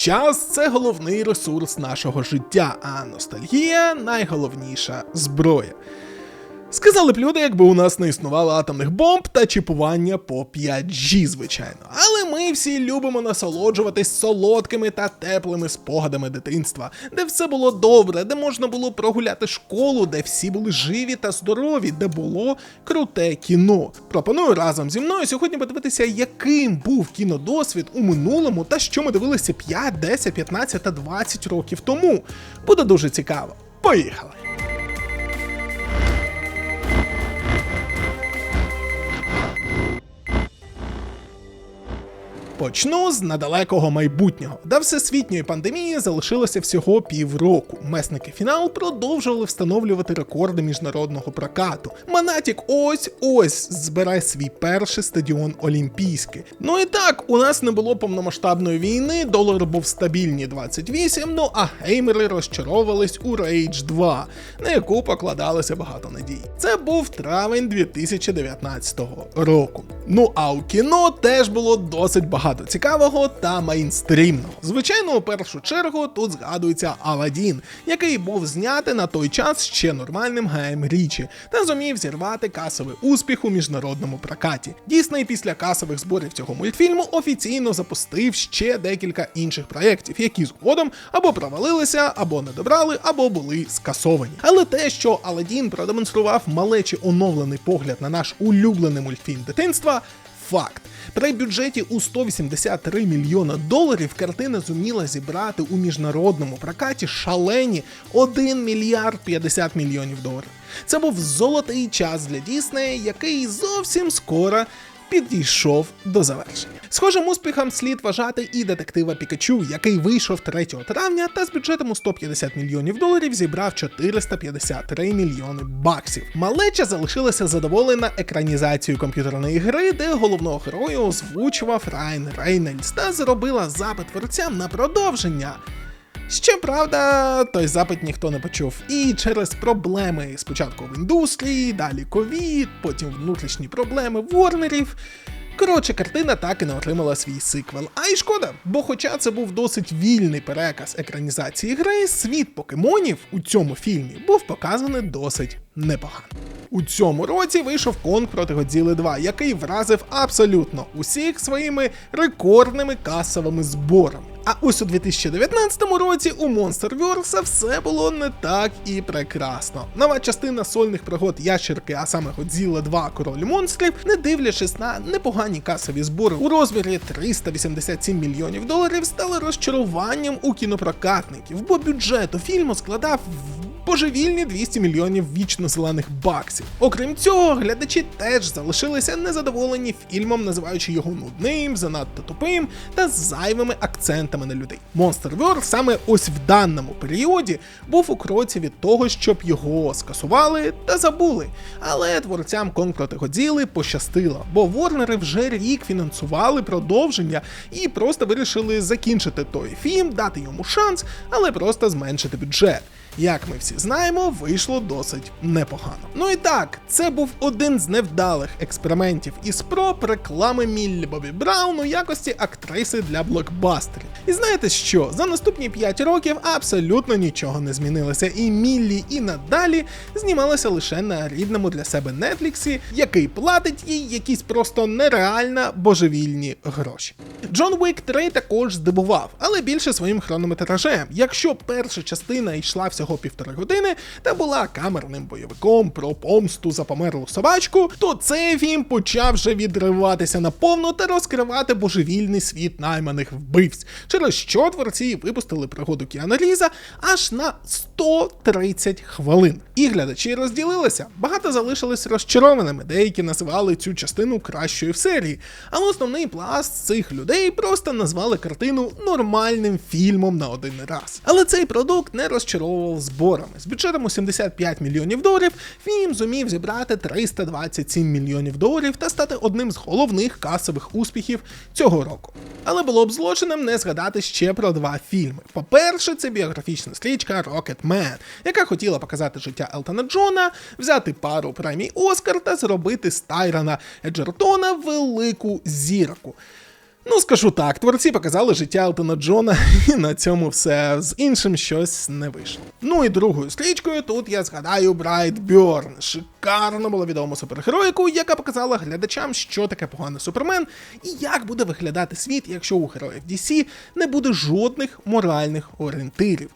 Час це головний ресурс нашого життя, а ностальгія найголовніша зброя. Сказали б люди, якби у нас не існувало атомних бомб та чіпування по 5G, звичайно. Ми всі любимо насолоджуватись солодкими та теплими спогадами дитинства, де все було добре, де можна було прогуляти школу, де всі були живі та здорові, де було круте кіно. Пропоную разом зі мною сьогодні подивитися, яким був кінодосвід у минулому та що ми дивилися 5, 10, 15 та 20 років тому. Буде дуже цікаво. Поїхали! Почну з недалекого майбутнього, де всесвітньої пандемії залишилося всього півроку. Месники фінал продовжували встановлювати рекорди міжнародного прокату. Манатік ось ось збирає свій перший стадіон Олімпійський. Ну і так, у нас не було повномасштабної війни, долар був стабільні 28, ну а геймери розчаровувались у Rage 2, на яку покладалося багато надій. Це був травень 2019 року. Ну а у кіно теж було досить багато багато цікавого та мейнстрімного. Звичайно, у першу чергу тут згадується Аладдін, який був знятий на той час ще нормальним гаєм річі та зумів зірвати касовий успіх у міжнародному прокаті. Дійсний після касових зборів цього мультфільму офіційно запустив ще декілька інших проєктів, які згодом або провалилися, або не добрали, або були скасовані. Але те, що Аладдін продемонстрував малечі оновлений погляд на наш улюблений мультфільм дитинства, факт. При бюджеті у 183 мільйона доларів картина зуміла зібрати у міжнародному прокаті шалені 1 мільярд 50 мільйонів доларів. Це був золотий час для Діснея, який зовсім скоро підійшов до завершення. Схожим успіхом слід вважати і детектива Пікачу, який вийшов 3 травня та з бюджетом у 150 мільйонів доларів зібрав 453 мільйони баксів. Малеча залишилася задоволена екранізацією комп'ютерної гри, де головного героя озвучував Райан Рейнельс та зробила запит творцям на продовження. Щоправда, той запит ніхто не почув. І через проблеми спочатку в індустрії, далі ковід, потім внутрішні проблеми ворнерів. Коротше, картина так і не отримала свій сиквел. А й шкода, бо хоча це був досить вільний переказ екранізації гри, світ покемонів у цьому фільмі був показаний досить непогано. У цьому році вийшов Конг проти Годзіли 2, який вразив абсолютно усіх своїми рекордними касовими зборами. А ось у 2019 році у Monsterverse все було не так і прекрасно. Нова частина сольних пригод ящерки, а саме Годзіла 2 Король монстрів, не дивлячись на непогані касові збори у розмірі 387 мільйонів доларів, стали розчаруванням у кінопрокатників, бо бюджет у фільму складав божевільні 200 мільйонів вічно зелених баксів. Окрім цього, глядачі теж залишилися незадоволені фільмом, називаючи його нудним, занадто тупим та з зайвими акцентами на людей. Monster World саме ось в даному періоді був у кроці від того, щоб його скасували та забули. Але творцям Годзіли пощастило, бо Ворнери вже рік фінансували продовження і просто вирішили закінчити той фільм, дати йому шанс, але просто зменшити бюджет як ми всі знаємо, вийшло досить непогано. Ну і так, це був один з невдалих експериментів із проб реклами Міллі Бобі Браун у якості актриси для блокбастерів. І знаєте що? За наступні 5 років абсолютно нічого не змінилося, і Міллі і надалі знімалася лише на рідному для себе Нетліксі, який платить їй якісь просто нереально божевільні гроші. Джон Уік 3 також здивував, але більше своїм хронометражем. Якщо перша частина йшла всього півтори години та була камерним бойовиком про помсту за померлу собачку, то цей фільм почав вже відриватися наповну та розкривати божевільний світ найманих вбивць, через що творці випустили пригоду Кіана Різа аж на 130 хвилин. І глядачі розділилися. Багато залишились розчарованими, деякі називали цю частину кращою в серії. Але основний пласт цих людей просто назвали картину нормальним фільмом на один раз. Але цей продукт не розчаровував зборами. З бюджетом у 75 мільйонів доларів фільм зумів зібрати 327 мільйонів доларів та стати одним з головних касових успіхів цього року. Але було б злочином не згадати ще про два фільми. По-перше, це біографічна стрічка Rocketman, яка хотіла показати життя Елтона Джона, взяти пару премій Оскар та зробити з Тайрона Еджертона велику зірку. Ну, скажу так, творці показали життя Елтона Джона, і на цьому все з іншим щось не вийшло. Ну і другою стрічкою тут я згадаю Брайт Бьорн. Шикарно було відому супергероїку, яка показала глядачам, що таке поганий супермен, і як буде виглядати світ, якщо у героїв DC не буде жодних моральних орієнтирів.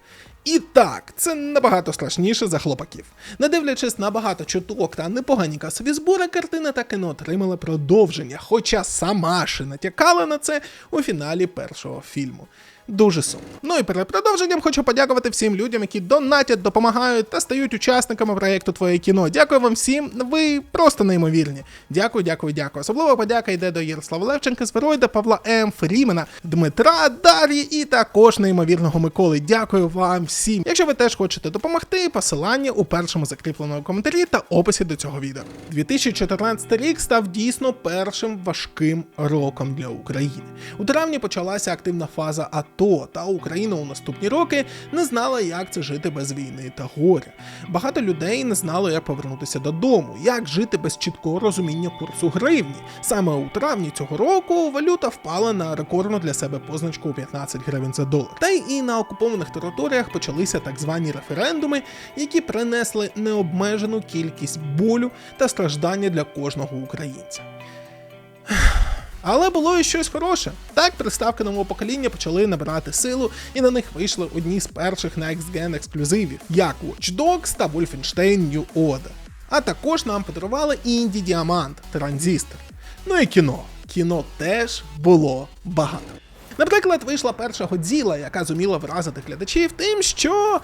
І так, це набагато страшніше за хлопаків. Не дивлячись на багато чуток та непогані касові збори, картина так і не отримала продовження, хоча сама ще натякала на це у фіналі першого фільму. Дуже сумно. Ну і перед продовженням хочу подякувати всім людям, які донатять, допомагають та стають учасниками проєкту Твоє кіно. Дякую вам всім. Ви просто неймовірні. Дякую, дякую, дякую. Особлива подяка йде до Ярослава Левченка, Зверойда, Павла М. Фрімена, Дмитра, Дар'ї і також неймовірного Миколи. Дякую вам всім. Якщо ви теж хочете допомогти, посилання у першому закріпленому коментарі та описі до цього відео. 2014 рік став дійсно першим важким роком для України. У травні почалася активна фаза АТО, та Україна у наступні роки не знала, як це жити без війни та горя. Багато людей не знало, як повернутися додому, як жити без чіткого розуміння курсу гривні. Саме у травні цього року валюта впала на рекордну для себе позначку у 15 гривень за долар. Та й і на окупованих територіях почалися так звані референдуми, які принесли необмежену кількість болю та страждання для кожного українця. Але було і щось хороше. Так, приставки нового покоління почали набирати силу, і на них вийшли одні з перших Next Gen ексклюзивів, як Watch Dogs та Wolfenstein New Order. А також нам подарували інді Діамант Транзистор. Ну і кіно. Кіно теж було багато. Наприклад, вийшла перша Годзіла, яка зуміла вразити глядачів тим, що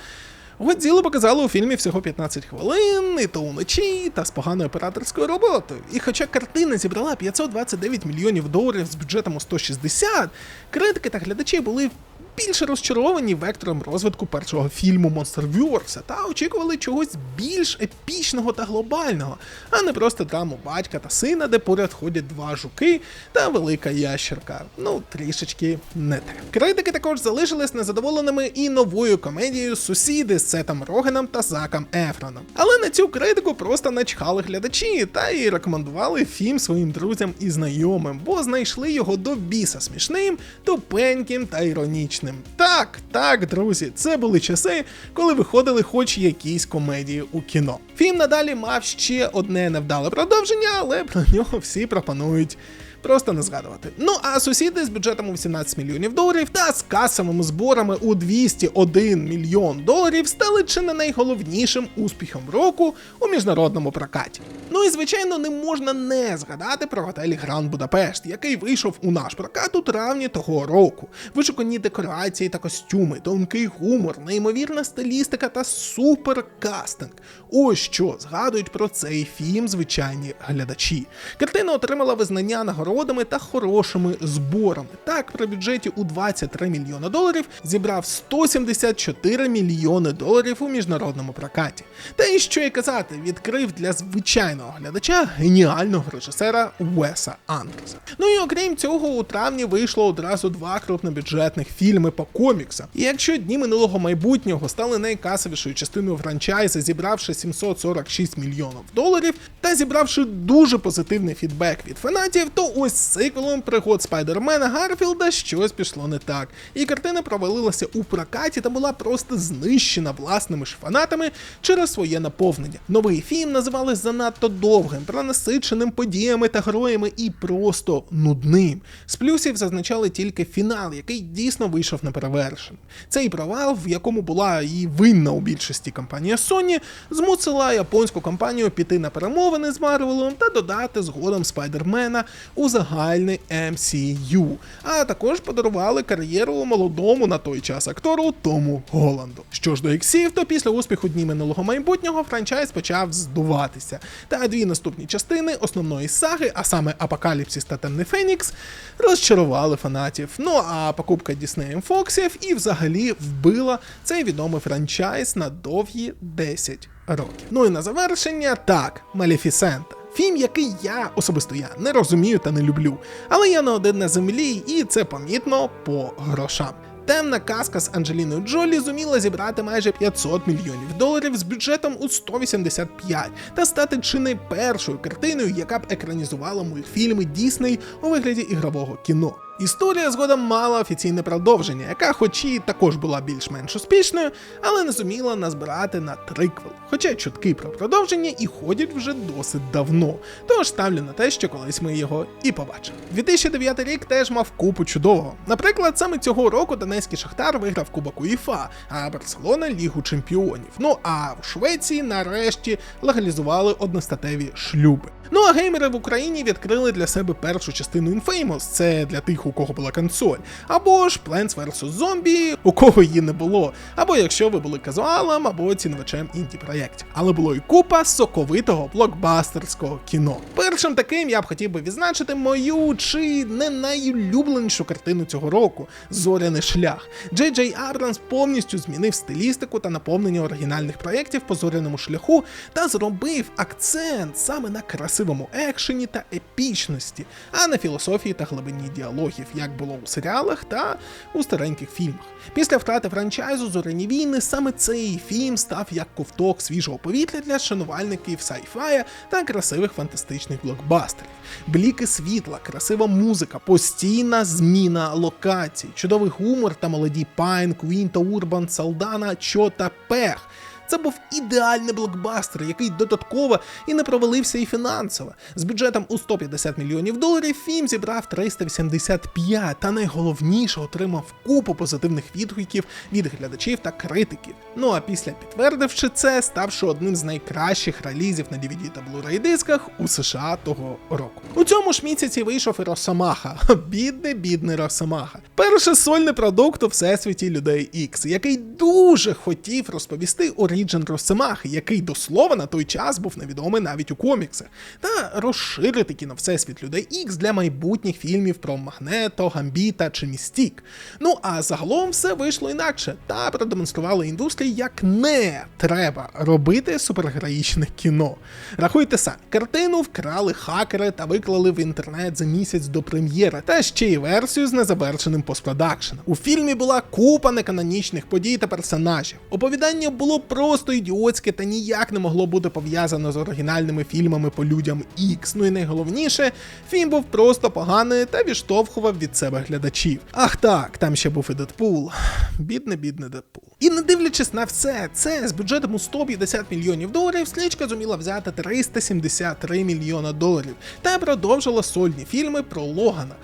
Годзілу показали у фільмі всього 15 хвилин, і то уночі, та з поганою операторською роботою. І хоча картина зібрала 529 мільйонів доларів з бюджетом у 160, критики та глядачі були більше розчаровані вектором розвитку першого фільму Monsterverse та очікували чогось більш епічного та глобального, а не просто драму батька та сина, де поряд ходять два жуки та велика ящерка. Ну, трішечки не те. Критики також залишились незадоволеними і новою комедією Сусіди з Сетом Рогеном та Заком Ефроном. Але на цю критику просто начхали глядачі та й рекомендували фільм своїм друзям і знайомим, бо знайшли його до біса смішним, тупеньким та іронічним. Так, так, друзі, це були часи, коли виходили хоч якісь комедії у кіно. Фільм надалі мав ще одне невдале продовження, але про нього всі пропонують. Просто не згадувати. Ну а сусіди з бюджетом у 18 мільйонів доларів та з касовими зборами у 201 мільйон доларів стали чи не найголовнішим успіхом року у міжнародному прокаті. Ну і звичайно, не можна не згадати про готель Гранд Будапешт, який вийшов у наш прокат у травні того року. Вишукані декорації та костюми, тонкий гумор, неймовірна стилістика та суперкастинг. Ось що згадують про цей фільм звичайні глядачі. Картина отримала визнання нагородами та хорошими зборами. Так, при бюджеті у 23 мільйони доларів зібрав 174 мільйони доларів у міжнародному прокаті. Та і що й казати, відкрив для звичайного глядача геніального режисера Уеса Андерса. Ну і окрім цього, у травні вийшло одразу два крупнобюджетних фільми по коміксам. І якщо дні минулого майбутнього стали найкасовішою частиною франчайза, зібравши 746 мільйонів доларів, та зібравши дуже позитивний фідбек від фанатів, то ось з сиквелом пригод Спайдермена Гарфілда щось пішло не так. І картина провалилася у прокаті та була просто знищена власними ж фанатами через своє наповнення. Новий фільм називали занадто довгим, пронасиченим подіями та героями і просто нудним. З плюсів зазначали тільки фінал, який дійсно вийшов неперевершеним. Цей провал, в якому була і винна у більшості компанія Sony, змусила японську компанію піти на перемовини з Марвелом та додати згодом Спайдермена у загальний MCU, а також подарували кар'єру молодому на той час актору Тому Голланду. Що ж до іксів, то після успіху дні минулого майбутнього франчайз почав здуватися. Та дві наступні частини основної саги, а саме Апокаліпсис та Темний Фенікс, розчарували фанатів. Ну а покупка Disney Фоксів і взагалі вбила цей відомий франчайз на довгі 10 років. Ну і на завершення, так, Малефісента. Фільм, який я особисто я не розумію та не люблю, але я не один на землі, і це помітно по грошам. Темна казка з Анджеліною Джолі зуміла зібрати майже 500 мільйонів доларів з бюджетом у 185 та стати чи не першою картиною, яка б екранізувала мультфільми Дісней у вигляді ігрового кіно. Історія згодом мала офіційне продовження, яка, хоч і також була більш-менш успішною, але не зуміла назбирати на триквел. Хоча чутки про продовження і ходять вже досить давно. Тож ставлю на те, що колись ми його і побачимо. 2009 рік теж мав купу чудового. Наприклад, саме цього року Донецький Шахтар виграв Кубок УЄФА, а Барселона Лігу Чемпіонів. Ну а в Швеції нарешті легалізували одностатеві шлюби. Ну геймери в Україні відкрили для себе першу частину Infamous, це для тих, у кого була консоль, або ж Plants vs. Zombie, у кого її не було, або якщо ви були казуалом, або цінувачем інді проєктів. Але було і купа соковитого блокбастерського кіно. Першим таким я б хотів би відзначити мою чи не найулюбленішу картину цього року Зоряний шлях. Джей Джей Абрамс повністю змінив стилістику та наповнення оригінальних проєктів по зоряному шляху та зробив акцент саме на красивому екшені та епічності, а не філософії та глибині діалогів, як було у серіалах та у стареньких фільмах. Після втрати франчайзу Зоряні війни саме цей фільм став як ковток свіжого повітря для шанувальників сайфая та красивих фантастичних блокбастерів. Бліки світла, красива музика, постійна зміна локацій, чудовий гумор та молоді Пайн, Квін та Урбан, Салдана, Чо та Пех. Це був ідеальний блокбастер, який додатково і не провалився і фінансово. З бюджетом у 150 мільйонів доларів фільм зібрав 385, та найголовніше отримав купу позитивних відгуків від глядачів та критиків. Ну а після підтвердивши це, ставши одним з найкращих релізів на DVD та Blu-ray дисках у США того року. У цьому ж місяці вийшов і Росомаха. Бідний, бідний Росомаха. Перший сольний продукт у всесвіті людей X, який дуже хотів розповісти оріджин Росомахи, який до слова на той час був невідомий навіть у коміксах, та розширити кіно всесвіт людей X для майбутніх фільмів про Магнето, Гамбіта чи Містік. Ну а загалом все вийшло інакше та продемонстрували індустрії, як не треба робити супергероїчне кіно. Рахуйте самі, картину вкрали хакери та виклали в інтернет за місяць до прем'єри, та ще й версію з незавершеним постпродакшеном. У фільмі була купа неканонічних подій та персонажів. Оповідання було просто ідіотське та ніяк не могло бути пов'язано з оригінальними фільмами по людям X. Ну і найголовніше, фільм був просто поганий та відштовхував від себе глядачів. Ах так, там ще був і Дедпул. Бідне, бідне Дедпул. І не дивлячись на все це, з бюджетом у 150 мільйонів доларів, слідчка зуміла взяти 373 мільйона доларів та продовжила сольні фільми про Логана.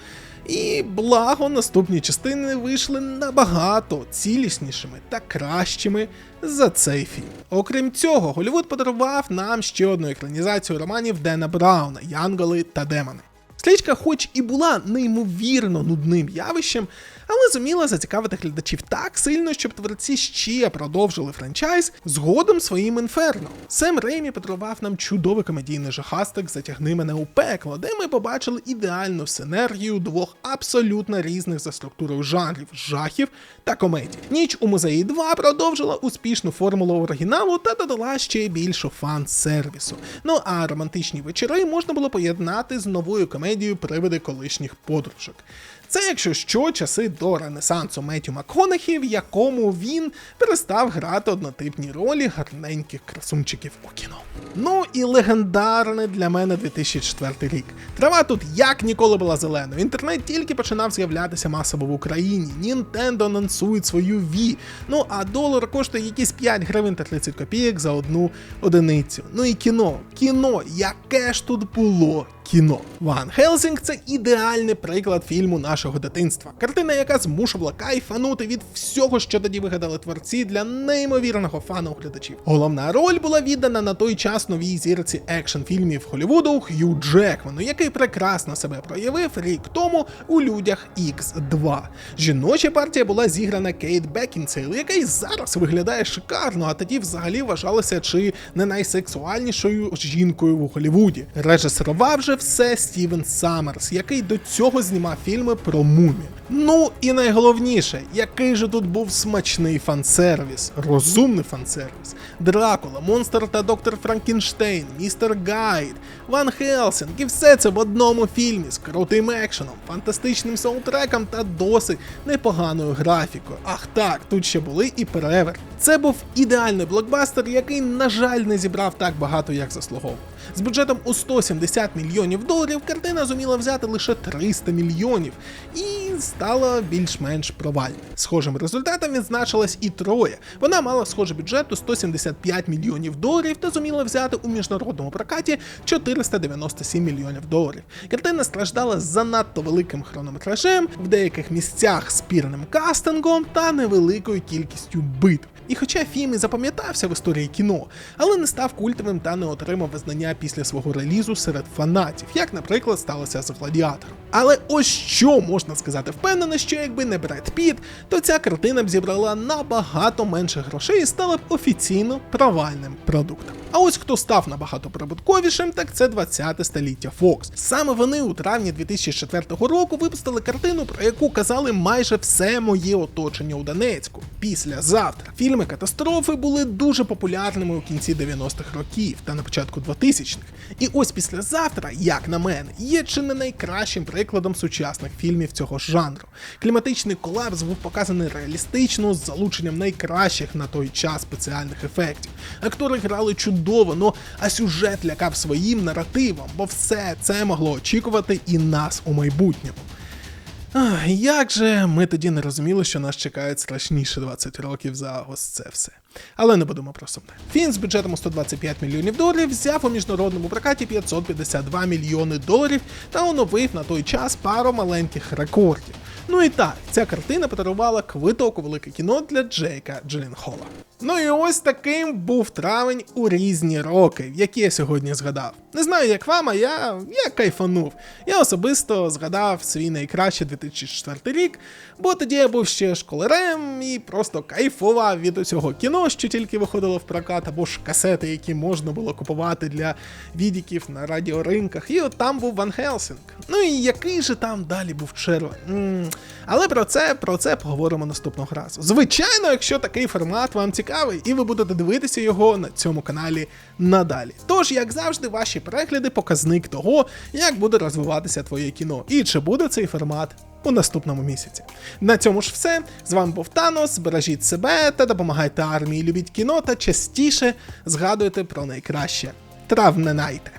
І благо наступні частини вийшли набагато ціліснішими та кращими за цей фільм. Окрім цього, Голівуд подарував нам ще одну екранізацію романів Дена Брауна Янголи та Демони. Стрічка хоч і була неймовірно нудним явищем, але зуміла зацікавити глядачів так сильно, щоб творці ще продовжили франчайз згодом своїм інферно. Сем Реймі подарував нам чудовий комедійний жахастик Затягни мене у пекло, де ми побачили ідеальну синергію двох абсолютно різних за структурою жанрів жахів та комедій. Ніч у музеї 2 продовжила успішну формулу оригіналу та додала ще більше фан-сервісу. Ну а романтичні вечори можна було поєднати з новою комедією привиди колишніх подружок. Це, якщо що, часи до ренесансу Меттю Макконахі, в якому він перестав грати однотипні ролі гарненьких красунчиків у кіно. Ну і легендарний для мене 2004 рік. Трава тут як ніколи була зеленою. Інтернет тільки починав з'являтися масово в Україні. Нінтендо анонсують свою Wii. Ну а долар коштує якісь 5 гривень та 30 копійок за одну одиницю. Ну і кіно, кіно, яке ж тут було кіно. Ван Хелсінг це ідеальний приклад фільму нашого дитинства. Картина, яка змушувала кайфанути від всього, що тоді вигадали творці для неймовірного фану глядачів. Головна роль була віддана на той час новій зірці екшн фільмів Голлівуду Хью Джекману, який прекрасно себе проявив рік тому у людях X2. Жіноча партія була зіграна Кейт Бекінсейл, який зараз виглядає шикарно, а тоді взагалі вважалася чи не найсексуальнішою жінкою в Голлівуді. Режисерував же все Стівен Саммерс, який до цього знімав фільми про мумію. Ну і найголовніше, який же тут був смачний фан-сервіс, розумний фан-сервіс. Дракула, Монстр та Доктор Франкенштейн, Містер Гайд, Ван Хелсінг і все це в одному фільмі з крутим екшеном, фантастичним саундтреком та досить непоганою графікою. Ах так, тут ще були і перевер. Це був ідеальний блокбастер, який, на жаль, не зібрав так багато, як заслуговував. З бюджетом у 170 мільйонів доларів картина зуміла взяти лише 300 мільйонів і стала більш-менш провальною. Схожим результатом відзначилась і Троя. Вона мала схожий бюджет у 175 мільйонів доларів та зуміла взяти у міжнародному прокаті 497 мільйонів доларів. Картина страждала занадто великим хронометражем, в деяких місцях спірним кастингом та невеликою кількістю битв. І хоча фільм і запам'ятався в історії кіно, але не став культовим та не отримав визнання після свого релізу серед фанатів, як, наприклад, сталося з гладіатором. Але ось що можна сказати впевнено, що якби не Бред Піт, то ця картина б зібрала набагато менше грошей і стала б офіційно провальним продуктом. А ось хто став набагато прибутковішим, так це 20-те століття Fox. Саме вони у травні 2004 року випустили картину, про яку казали майже все моє оточення у Донецьку. Після завтра фільми катастрофи були дуже популярними у кінці 90-х років та на початку 2000-х. І ось післязавтра, як на мене, є чи не найкращим прикладом сучасних фільмів цього жанру. Кліматичний колапс був показаний реалістично з залученням найкращих на той час спеціальних ефектів. Актори грали чудово, ну а сюжет лякав своїм наративом, бо все це могло очікувати і нас у майбутньому. Як же ми тоді не розуміли, що нас чекають страшніше 20 років за ось це все. Але не будемо про сумне. Фільм з бюджетом у 125 мільйонів доларів взяв у міжнародному прокаті 552 мільйони доларів та оновив на той час пару маленьких рекордів. Ну і так, ця картина подарувала квиток у велике кіно для Джейка Джилінхола. Ну і ось таким був травень у різні роки, які я сьогодні згадав. Не знаю, як вам, а я, я кайфанув. Я особисто згадав свій найкращий 2004 рік, бо тоді я був ще школярем і просто кайфував від усього кіно, що тільки виходило в прокат, або ж касети, які можна було купувати для відіків на радіоринках. І от там був Ван Хелсінг. Ну і який же там далі був червень. м Але про це, про це поговоримо наступного разу. Звичайно, якщо такий формат вам цікавий, і ви будете дивитися його на цьому каналі надалі. Тож, як завжди, ваші перегляди показник того, як буде розвиватися твоє кіно, і чи буде цей формат у наступному місяці. На цьому ж все. З вами був Танос. Бережіть себе та допомагайте армії, любіть кіно та частіше згадуйте про найкраще. Травненайте!